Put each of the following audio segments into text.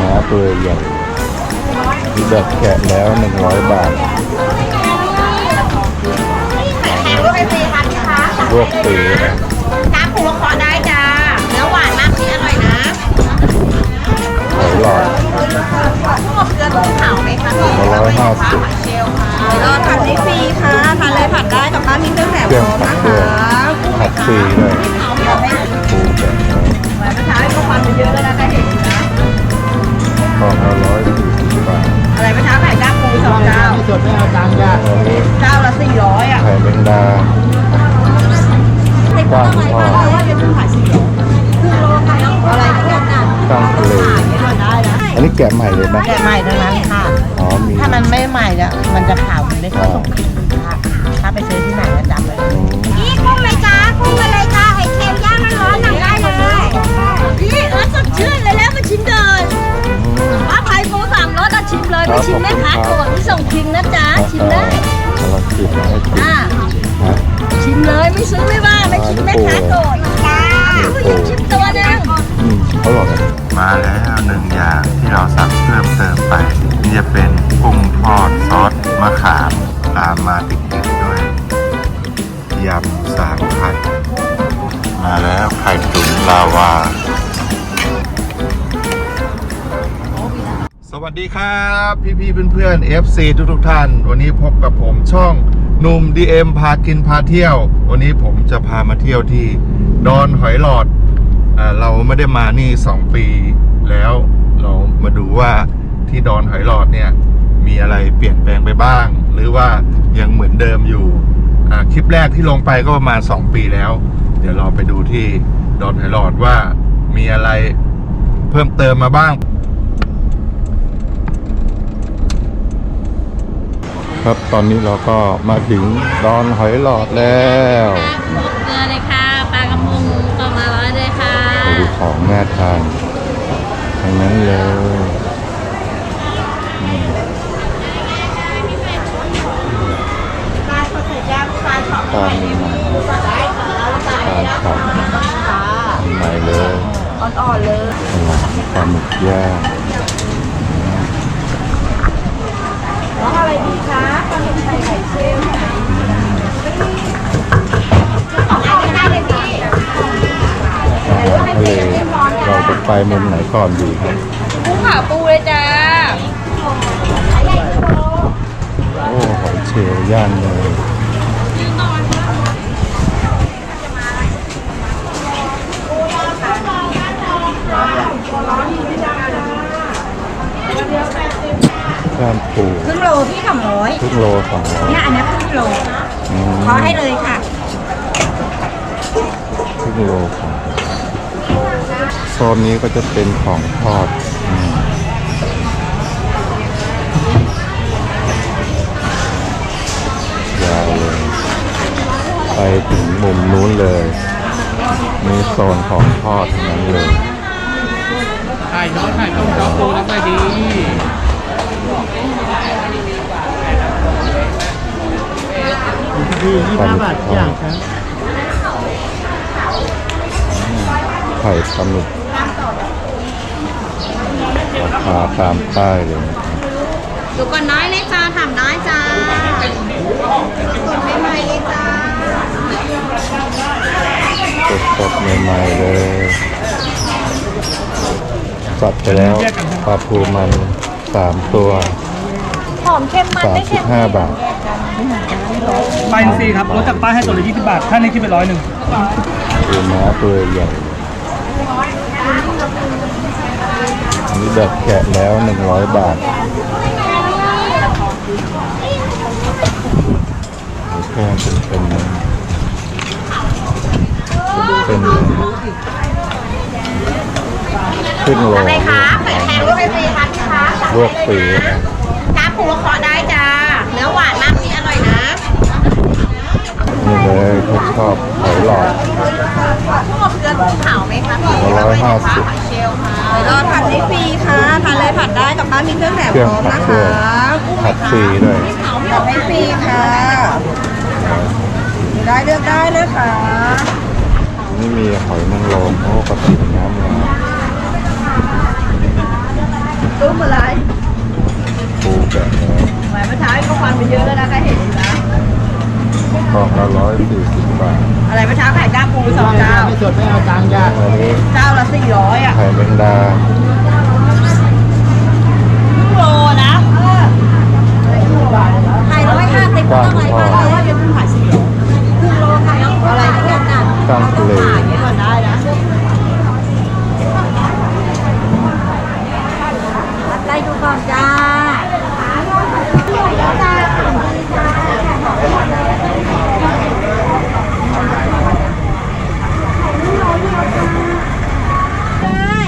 ม้าตัวใหญ่มีแบบแกะแล้วหนึ่งร้อยบาทแถมด้วยฟรีค่ะพี่คะลวกปีนะน้ำปูเคาะได้จ้า เนื้อหวานมากพี่อร่อยนะหอยหลอดพวกเกลือต้มเผาไหมคะพี่ร้อยห้าสิบเชลค่ะเออผัดได้ฟรีค่ะ ทานเลยผัดได้กับป้ามีเครื่องแถมเครื่องพร้อมผัดนะด้วยคะผัดฟรีด้วยปูแกะแล้วเหมือน ม่เลยไหมแกะใหม่ทั้งนั้นค่ะ อ๋อมีถ้ามันไม่ใหม่เนี่ยมันจะขาวมันไม่ค่อยสมกลิ่นค่ะถ้าไปซื้อที่ไหนก็จำเลยอืมพี่กุ้งเลยจ้ากุ้งมาเลยจ้าไข่เค็มย่างร้อนๆหนังได้เลยพี่เออสดชื่นเลยแล้วมาชิมเลยอืมป้าไผ่โฟสามรสอะชิมเลยไม่ชิมแม่ค้าก่อนที่ส่งพิมพ์นะจ๊ะชิมได้กำลังกินนะให้กินอ่าฮะชิมเลยไม่ซื้อไม่ว่าไม่ชิมแม่ค้าก่อนจ้าผู้หญิงชิมตัวหนึงอืมเขาบอกมาแล้วหนึ่งอย่าง ที่เราสั่งเพิ่มเติมไป นี่จะเป็นกุ้งทอดซอสมะขามตามมาติดๆด้วยยำสามไข่มาแล้วไข่ตุ๋นลาวา สวัสดีครับ พี่ๆเพื่อนๆ FC ทุกๆท่าน วันนี้พบกับผมช่องหนุ่ม DM พากินพาเที่ยว วันนี้ผมจะพามาเที่ยวที่ดอนหอยหลอดอ่าเราไม่ได้มานี่ 2 ปีแล้ว เรามาดูว่าที่ดอนหอยหลอดเนี่ย มีอะไรเปลี่ยนแปลงไปบ้าง หรือว่ายังเหมือนเดิมอยู่อ่าคลิปแรกที่ลงไปก็ประมาณ 2 ปีแล้ว เดี๋ยวเราไปดูที่ดอนหอยหลอดว่ามีอะไรเพิ่มเติมมาบ้าง ครับตอนนี้เราก็มาถึงดอนหอยหลอดแล้วเกลือเลยค่ะปลากระมงต่อมาร้อยเลยค่ะไปดูของแม่ทาน ทั้งนั้นเลยอืมปลาสดย่างปลาช็อปทานใหม่ได้ค่ะปลาทานครับค่ะใหม่เลย อ่อนๆเลยปลาหมึกย่าง เราจะไปมุมไหนก่อนดีครับกุ้งขาวปูเลยจ้าโอ้หอยเชลล์ย่างเลยย่างปูครึ่งโลพี่สองร้อยครึ่งโลสองร้อยเนี่ยอันนี้ครึ่งโล อืมขอให้เลยค่ะครึ่งโลของโซนนี้ก็จะเป็นของทอดอืมยาวเลยไปถึงมุมนู้นเลยมีโซนของทอดทั้งนั้นเลยไข่น้อยไข่ต้มจอปูรับได้ดีดียี่สิบห้าบาทอย่างครับไข่ปลาหมึก ราคาตามป้ายเลยนะครับดูก่อนน้อยเลยจ้าถามน้อยจ้าสดใหม่ๆเลยจ้าสดๆใหม่ๆเลยสับไปแล้วปลาทูมันสามตัวหอมเค็มมันสามไม่สิเค็บมห้าบาทไปฟรีครับลดจากป้ายให้ตัวละ20บาท ถ้านี้คิดเป็นร้อยหนึ่ง ปูม้าตัวใหญ่ อันนี้แบบแกะแล้วหนึ่งร้อยบาทมีแค่เป็นเป็นเป็นขึ้นโลอะไรคะไข่แพงลวกให้ฟรีค่ะพี่คะลวกฟรีน้ำปูเคาะได้จ้า เนื้อหวานมากพี่อร่อยนะ นี่เลยเขาชอบหอยหลอดพว กุ้ไหมคะพี่หร้อยห้าสิบ อยเชลล์ค่ะเอราผัดได้ฟรีค่ะทานเลยผัดได้กับบ้านมีเครื่องแถบพร้อมนะครื่องผัดผัดฟรีด้วย เผาไม่ผัดได้ฟรีค่ะได้เลือกได้นะคะนี่มีหอยนางรมโอ้กระสิ่งน้ำงาตุ้มอะไรปูแบบนี้มาเมื่อเช้าก็ฟันไปเยอะแล้วนะก็เห็นนะ กล่องละร้อยสี่สิบบาทอะไรเมื่อเช้าไข่ก้าปูสองเจ้าไม่สดไม่เอาตังค์จ้ะอันนี้เจ้าละสี่ร้อยอะไข่แมงดาครึ่งโลนะไข่ร้อยห้าสิบกว้างเท่าไหร่ทอคะดว่าจะต้องขายสี่โลครึ่งโลค่ะอะไรเนี่ยน่ะกลางทะเลขายนี่ก่อนได้นะไล่ดูก่อนจ้า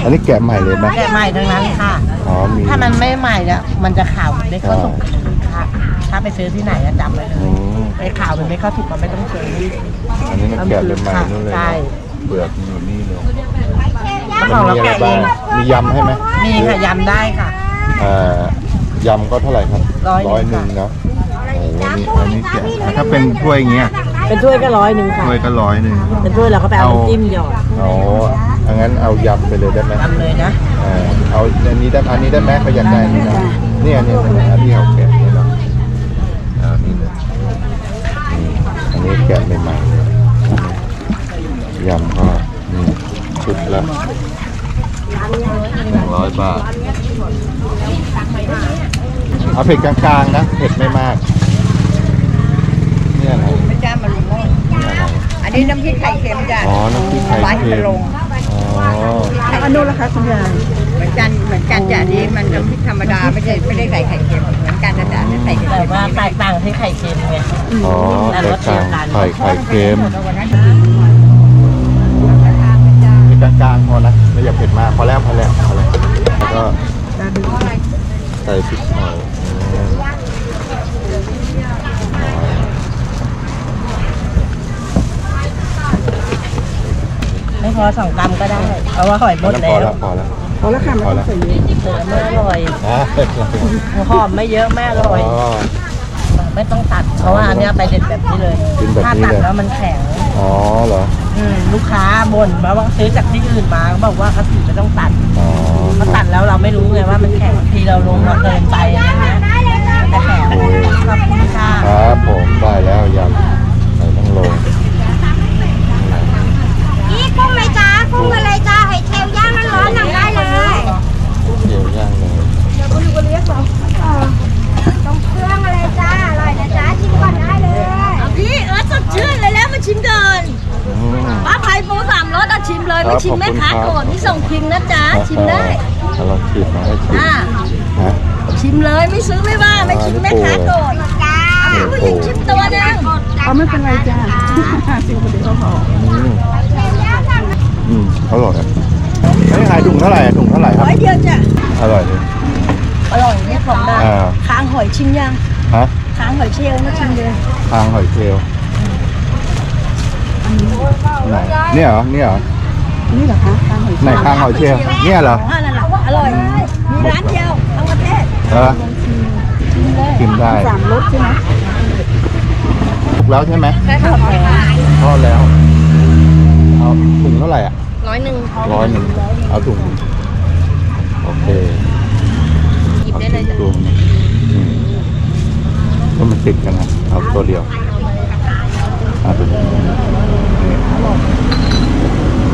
อั นนี้แกะใหม่เลยไหมแกะใหม่ทั้งนั้นค่ะ อ๋อมีถ้ามันไม่ใหม่เนี่ยมันจะขาวเล็กเข้าสุกค่ะถ้าไปซื้อที่ไหนอะจำไว้เลอืยมไปขาวเป็นไม่เข้าสุกมันไม่ต้องซื้ออันนี้มันแกะเลยใหม่นู่นเลยใช่เนอะเปลือกมันอยู่นี่เลยถ้ามัของเรามีอะไรแกะเอบ้างงมียำให้ไหมมีค่ะยำได้ค่ะอ่ายำก็เท่าไหร่ครับร้อยหนึ่งหนึ่ง เนาะโอ้โหนี่อันนี้แกะแล้วถ้าเป็นถ้วยอย่างเงี้ยเป็นถ้วยก็ร้อยหนึ่งค่ะถ้วยก็ร้อยหนึ่งเป็นถ้วยเราก็ไปเอาเอาน้ำจิ้มหยอดอ๋อ อังั้นเอายำไปเลยได้ไหมทำเลยนะเออเอาอันนี้ได้อันนี้ได้ไหมเขาอยากได้อันนี้นะนี่อันนี้อันนี้เอาแกะนี่เนาะเอาอันนี้เลยนี่อันนี้แกะใหม่ๆเลยยำก็นี่ชุดละหนึ่งร้อยบาทเอาเผ็ดกลางๆนะเผ็ดไม่มากเนี่ยอะไรไม่จ้ามาลุงเนี่ยอะไรอันนี้น้ำพริกไข่เค็มจ้ะอ๋อน้ำพริกไข่ไว้เค็ให้มลง อ๋ออันนู้นราคาคุณยายเหมือนกันเหมือนกันจ้ะนี่มันน้ำพริกธรรมดาไม่ใช่ไม่ได้ใส่ไข่เค็มเหมือนกันนะจ๊ะใส่แต่ว่าแตกต่างที่ไข่เค็มไงอ๋อแต่แตรกสเดีต่ายงวกันไข่ไข่เค็มเผ็ดกลางๆพอนะไม่อยากเผ็ดมากพอแล้วพอแล้วพอแล้วแล้วก็ใส่พริกเผาอืม พอสองกรัมก็ได้ เพราะว่าหอยหมดพอแล้แล้ววพอแล้วพอแล้วค่ะพอแล้วเสือไม่อร่อยอะหอมไม่เยอะแม่ออ๋ร่อยอไม่ต้องตัด เพราะว่าอันเนี้ยไปเด็ดแบบนี้เลยกินแบบถ้านี้ตัดเลยแล้วมันแข็งอ๋อเหรออืมลูกค้าบ่นมาว่าซื้อจากที่อื่นมาเขาบอกว่าเขาถือไม่ต้องตัดอ๋อเขาตัดแล้วเราไม่รู้ไงว่ามันแข็งบางทีเราลงมาเกินไปอะไรเงี้ยแต่แข็งขอบคุณค่ะครับผมได้แล้วยำใส่ต้องลง นี่กุ้งเลยจ้ากุ้งอะไรจ้าไข่เค็มย่างร้อนๆหนังได้เลย เกี๊ยวย่างเลย ต้องเครื่องอะไรจ้าอร่อยนะจ้าชิมก่อนได้เลยพี่เออสด ชื่นเลยแล้วมาชิมเดินอืมป้าไผ่ปูสามรสอะชิมเลยครัไม่บชิมแม่ค้าขอบคุณครับก่อนนี่ส่งพิมพ์นะจ๊ะชิมได้เอาลองชิมมาให้ชิมอ่าฮะชิมเลยไม่ซื้อไม่ว่าไม่ชิมแม่ค้าก่อนจ้าผู้หญิงชิมตัวนึงเอาไม่เป็นไรจ้าสิบคนเดียวพออืมอืมอร่อยอะอันนี้ขายถุงเท่าไหร่อะถุงเท่าไหร่ครับร้อยเดียวจ้ะอร่อยเลยอร่อยเนี่ยของได้อ่าค้างหอยชิมยังฮะค้างหอยเชลล์นะชิมเลยทางหอยเชลล์ ไหนเนี่ยเหรอเนี่ยเหรอนี่เหรอคะตามหอยไหนข้างหอยเชลล์เนี่ยเหรอของอันนั้นแหละอร่อยมีร้านเดียวทั้งประเทศเออชิมได้สามรสใช่ไหมถูกแล้วใช่ไหมใช่ค่ะทอดแล้วเอาถุงเท่าไหร่อะร้อยหนึ่งร้อยหนึ่งเอาถุงโอเคหยิบได้เลยจ้ะอาถุงอืมก็มันติดกันนะเอาตัวเดียวเอาตัวเดียวนี่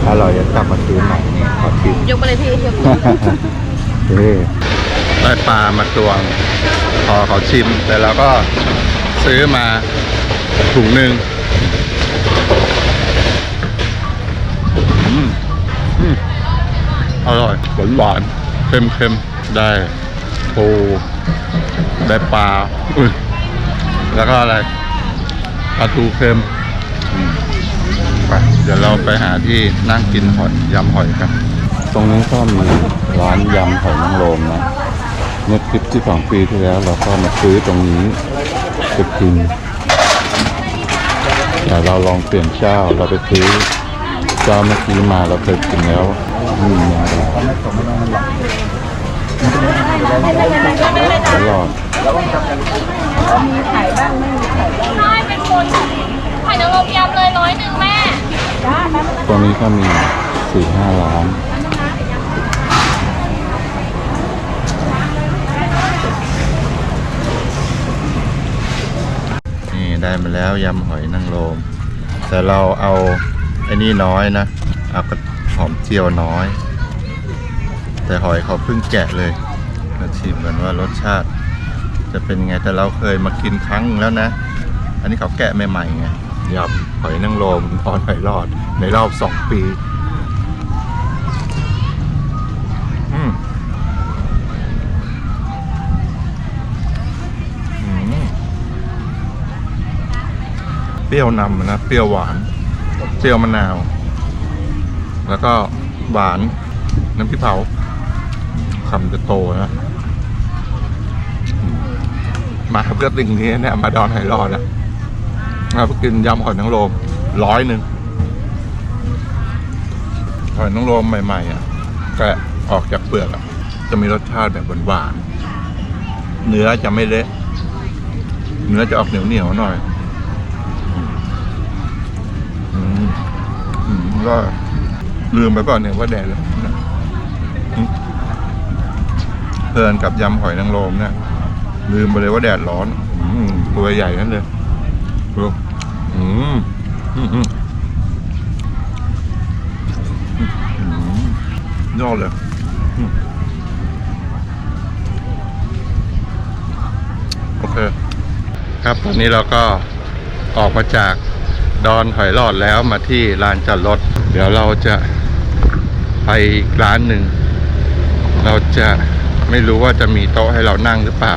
อร่อยจะกลับมาซื้อใหม่นี่ขอชิมยกไปเลยพี่ยกนี่ได้ปลามาตวงพอเขาชิม แต่เราก็ซื้อมาถุงหนึ่งอืมอืมอร่อยหวานหวานๆเค็มเค็มๆได้ปูได้ปลาอุ้ยแล้วก็อะไรปลาทูเค็มอืมไป เดี๋ยวเราไปหาที่นั่งกินหอยยำหอยกัน ตรงนี้ก็มีร้านยำหอยนางรมนะเมื่อคลิปที่สองปีที่แล้วเราก็มาซื้อตรงนี้ไปกินแต่เราลองเปลี่ยนเจ้าเราไปซื้อเจ้าเมื่อกี้มาเราเคยกินแล้วอืมตลอดน้อยเป็นคนหอยนางรมยำเลยร้อยหนึ่งแม่ ตรงนี้ก็มีสี่ห้าร้านได้มาแล้วยำหอยนางรมแต่เราเอาไอ้นี่น้อยนะ เอากระหอมเจียวน้อย แต่หอยเขาเพิ่งแกะเลยมาชิมกันว่ารสชาติ จะเป็นไงแต่เราเคยมากินครั้งหนึ่งแล้วนะ อันนี้เขาแกะใหม่ๆไง ยำหอยนางรมทอดหอยรอดในรอบสองปีเปรี้ยวนำนะเปรี้ยวหวานเปรี้ยวมะนาว แล้วก็หวานน้ำพริกเผาคำจะโตนะมาเพื่อสิ่งนี้เนี่ยมาดอนไหรอดนะ มาเพื่อกินยำหอยนางรมร้อยหนึ่งหอยนางรมใหม่ๆอะแกะออกจากเปลือกอะ จะมีรสชาติแบบหวานๆเนื้อจะไม่เละเนื้อจะออกเหนียวๆหน่อยอืมอืมก็ลืมไปก่อนเนี่ยว่าแดดแล้วนะเพลินกับยำหอยนางรมเนี่ยลืมไปเลยว่าแดดร้อนอืมตัวใหญ่นั่นเลย ดูอืมอืมอืมยอดเลยโอเค ครับตอนนี้เราก็ออกมาจากดอนหอยหลอดแล้วมาที่ลานจอดรถ เดี๋ยวเราจะไปร้านหนึ่ง เราจะไม่รู้ว่าจะมีโต๊ะให้เรานั่งหรือเปล่า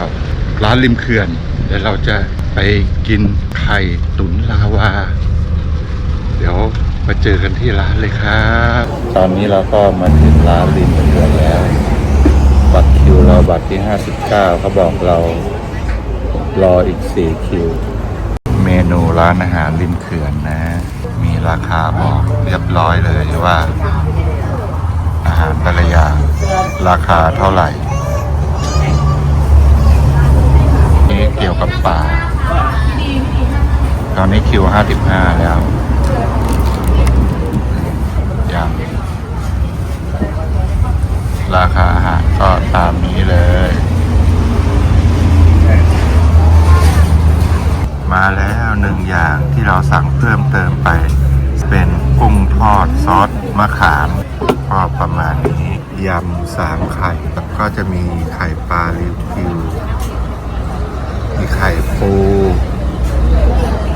ร้านริมเขื่อน เดี๋ยวเราจะ ไปกินไข่ตุ๋นลาวา เดี๋ยวมาเจอกันที่ร้านเลยครับ ตอนนี้เราก็มาถึงร้านริมเขื่อนแล้ว บัตรคิวเราบัตรที่ 59เขาบอกเรารออีก 4 คิว เมนูร้านอาหารริมเขื่อนนะ มีราคาบอกเรียบร้อยเลยว่า อาหารแต่ละอย่างราคาเท่าไหร่ นี่เกี่ยวกับป่าต อนนี้คิว55แล้วย่างราคาอาหารก็ตามนี้เลย มาแล้วหนึ่งอย่างที่เราสั่งเพิ่มเติมไป เป็นกุ้งทอดซอสมะขามก็ประมาณนี้ยำสามไข่แล้วก็จะมีไข่ปลาริวคิว มีไข่ปู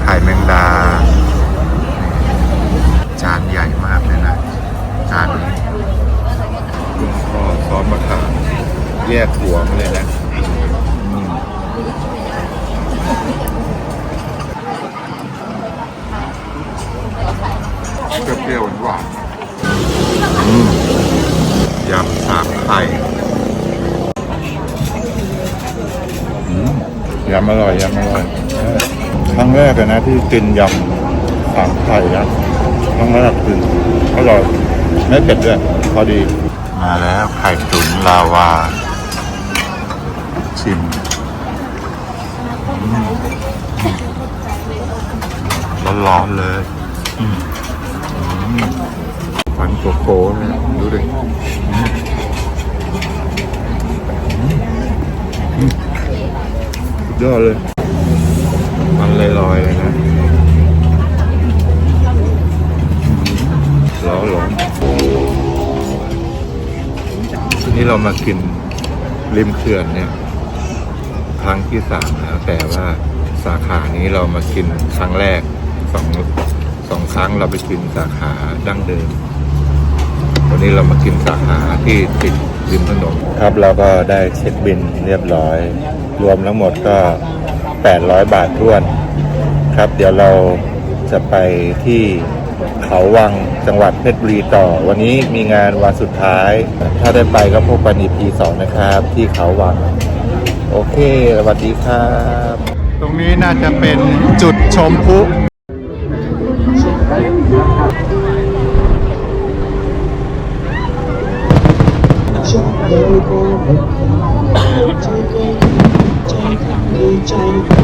ไข่แมงดา จานใหญ่มากเลยนะ จานนี้กุ้งทอดซอสมะขามแยกหัวมาเลยนะ ที่กินยำสามไข่นะครั้งแรกกินอร่อยไม่เผ็ดด้วยพอดี มาแล้วไข่ตุ๋นลาวา ชิมร้อนๆเลยฟันโกโก้เนี่ยดูดิอืมอืมสุดยอดเลยมัน ลอยๆเลยนะร้อนร้อนทีนี้เรามากินริมเขื่อนเนี่ย ครั้งที่สามแล้วแต่ว่าสาขานี้เรามากินครั้งแรกสองสองครั้งเราไปกินสาขาดั้งเดิม วันนี้เรามากินสาขาที่ติดริมถนนครับเราก็ได้เช็คบินเรียบร้อย รวมทั้งหมดก็ 800 บาทท้วน ครับ เดี๋ยวเราจะไปที่เขาวังจังหวัดเพชรบุรีต่อ วันนี้มีงานวันสุดท้าย ถ้าได้ไปก็พบกัน EP สองนะครับ ที่เขาวัง โอเคสวัสดีครับ ตรงนี้น่าจะเป็นจุดชมพลุใจ